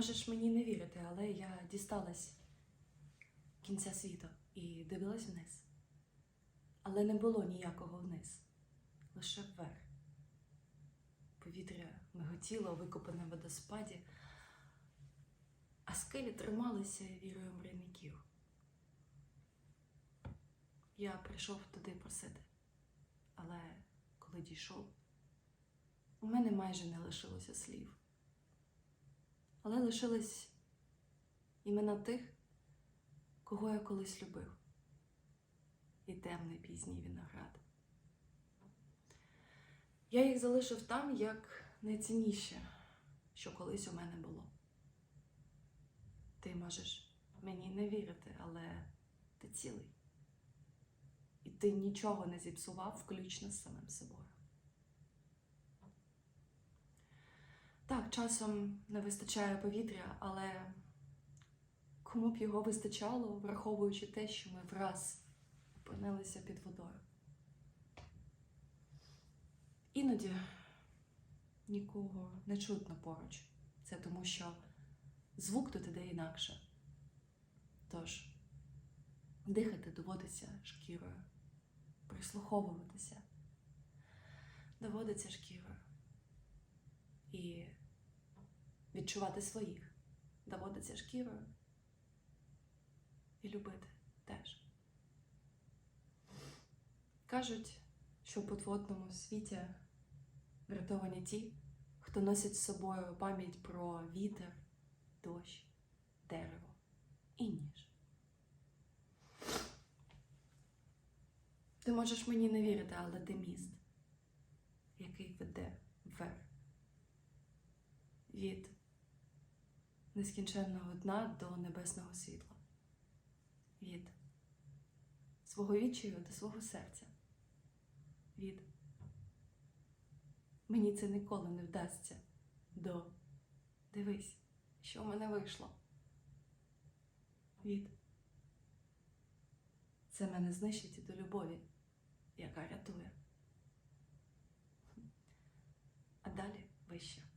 Можеш мені не вірити, але я дісталась кінця світу і дивилась вниз. Але не було ніякого вниз, лише вверх. Повітря миготіло, викопане в водоспаді, а скелі трималися вірою мрійників. Я прийшов туди просити, але коли дійшов, у мене майже не лишилося слів. Але лишились імена тих, кого я колись любив, і темний пізній виноград. Я їх залишив там як найцінніше, що колись у мене було. Ти можеш мені не вірити, але ти цілий. І ти нічого не зіпсував, включно з самим собою. Так, часом не вистачає повітря, але кому б його вистачало, враховуючи те, що ми враз опинилися під водою. Іноді нікого не чутно поруч. Це тому, що звук тут іде інакше. Тож дихати доводиться шкірою, прислуховуватися доводиться шкірою. І відчувати своїх доводиться шкірою. І любити теж. Кажуть, що в подводному світі врятовані ті, хто носить з собою пам'ять про вітер, дощ, дерево і ніж. Ти можеш мені не вірити, але ти міст, який веде вверх. Від нескінченного дна до небесного світла. Від свого відчаю до свого серця. Від мені це ніколи не вдасться. До дивись, що в мене вийшло. Від це мене знищить і до любові, яка рятує. А далі вище.